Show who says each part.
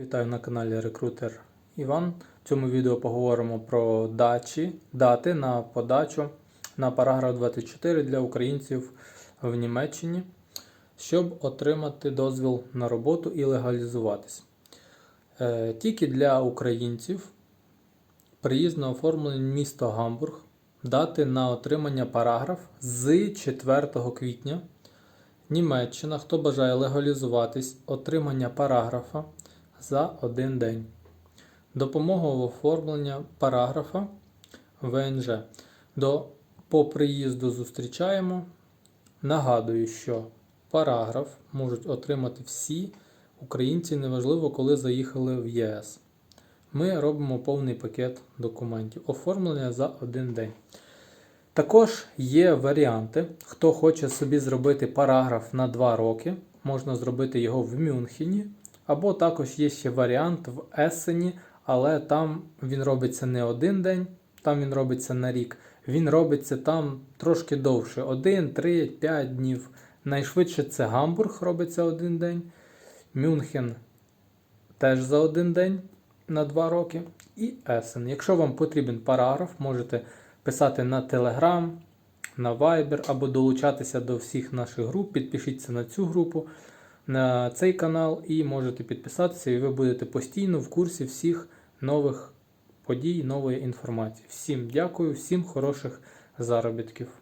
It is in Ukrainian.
Speaker 1: Вітаю на каналі Рекрутер Іван. В цьому відео поговоримо про дачі, дати на подачу на параграф 24 для українців в Німеччині, щоб отримати дозвіл на роботу і легалізуватись. Е, Тільки для українців приїзд на оформлення місто Гамбург, дати на отримання параграф з 4 квітня. Німеччина, хто бажає легалізуватись, отримання параграфа за один день. Допомога в оформленні параграфа ВНЖ. До, по приїзду зустрічаємо. Нагадую, що параграф можуть отримати всі українці, неважливо, коли заїхали в ЄС. Ми робимо повний пакет документів. Оформлення за один день. Також є варіанти, хто хоче собі зробити параграф на 2 роки, можна зробити його в Мюнхені, або також є ще варіант в Есені, але там він робиться не один день, там він робиться на рік. Він робиться там трошки довше 1, 3, 5 днів. Найшвидше це Гамбург робиться один день, Мюнхен теж за один день на 2 роки. І Есен. Якщо вам потрібен параграф, можете писати на Telegram, на Viber або долучатися до всіх наших груп. Підпишіться на цю групу, на цей канал і можете підписатися, і ви будете постійно в курсі всіх нових подій, нової інформації. Всім дякую, всім хороших заробітків.